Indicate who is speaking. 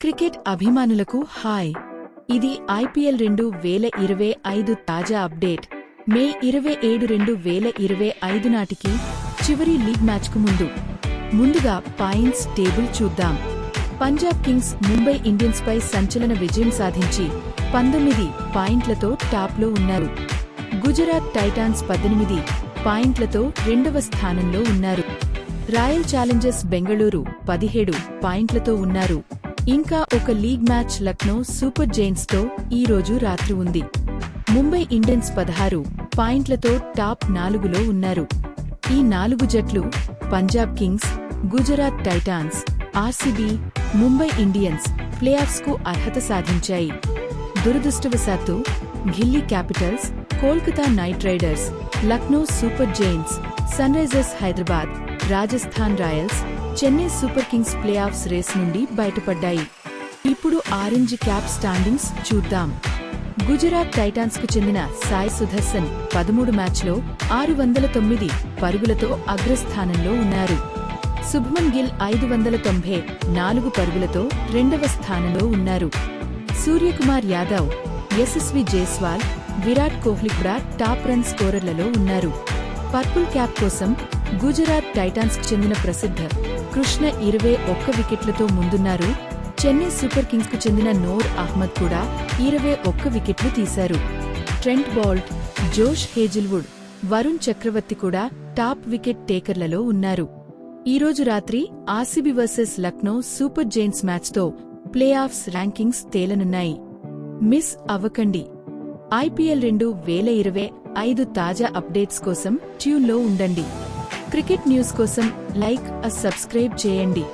Speaker 1: Cricket అభిమానులకు hi. ఇది IPL రెండు వేల ఇరవై ఐదు తాజా అప్డేట్. మే ఇరవై ఏడు రెండు వేల ఇరవై ఐదు నాటికి చివరి లీగ్ మ్యాచ్కు ముందు. ముందుగా పాయింట్స్ టేబుల్ చూద్దాం. పంజాబ్ కింగ్స్ ముంబై ఇండియన్స్పై సంచలన విజయం సాధించి పంతొమ్మిది పాయింట్లతో టాప్లో ఉన్నారు. గుజరాత్ టైటాన్స్ పద్దెనిమిది పాయింట్లతో రెండవ స్థానంలో ఉన్నారు. రాయల్ ఛాలెంజర్స్ బెంగళూరు పదిహేడు పాయింట్లతో ఉన్నారు. ఇంకా ఒక లీగ్ మ్యాచ్ లక్నో సూపర్ జైన్స్తో ఈరోజు ఈ రోజు రాత్రి ఉంది. ముంబై ఇండియన్స్ పదహారు పాయింట్లతో టాప్ నాలుగులో ఉన్నారు. ఈ నాలుగు జట్లు Punjab Kings Gujarat Titans RCB Mumbai Indians ప్లేఆఫ్స్కు అర్హత సాధించాయి. దురదృష్టవశాత్తు Delhi Capitals Kolkata Knight Riders Lucknow Super Giants Sunrisers Hyderabad Rajasthan Royals Chennai Super Kings playoffs race నుండి బయటపడ్డాయి. ఇప్పుడు ఆరెంజ్ క్యాప్ స్టాండింగ్స్ చూద్దాం. గుజరాత్ టైటాన్స్కు చెందిన సాయి సుదర్శన్ పదమూడు మ్యాచ్లో ఆరు వందల తొమ్మిది పరుగులతో అగ్రస్థానంలో ఉన్నారు. శుభ్మన్ గిల్ ఐదు వందల తొంభై నాలుగు పరుగులతో రెండవ స్థానంలో ఉన్నారు. సూర్యకుమార్ యాదవ్ యశస్వి జైస్వాల్ విరాట్ కోహ్లీ కూడా టాప్ రన్ స్కోరర్లలో ఉన్నారు. పర్పుల్ క్యాప్ కోసం గుజరాత్ టైటాన్స్కు చెందిన ప్రసిద్ధ కృష్ణ ఇరవై ఒక్క వికెట్లతో ముందున్నారు. చెన్నై సూపర్ కింగ్స్కు చెందిన నోర్ అహ్మద్ కూడా ఇరవై ఒక్క వికెట్లు తీశారు. ట్రెంట్ బాల్ట్ జోష్ హేజిల్వుడ్ వరుణ్ చక్రవర్తి కూడా టాప్ వికెట్ టేకర్లలో ఉన్నారు. ఈరోజు రాత్రి RCB versus Lucknow Super Giants మ్యాచ్తో playoffs rankings తేలనున్నాయి. మిస్ అవ్వకండి ఐపీఎల్ రెండు వేల ఇరవై ఐదు తాజా అప్డేట్స్ కోసం ట్యూన్లో ఉండండి. క్రికెట్ న్యూస్ కోసం లైక్ అ సబ్స్క్రైబ్ చేయండి.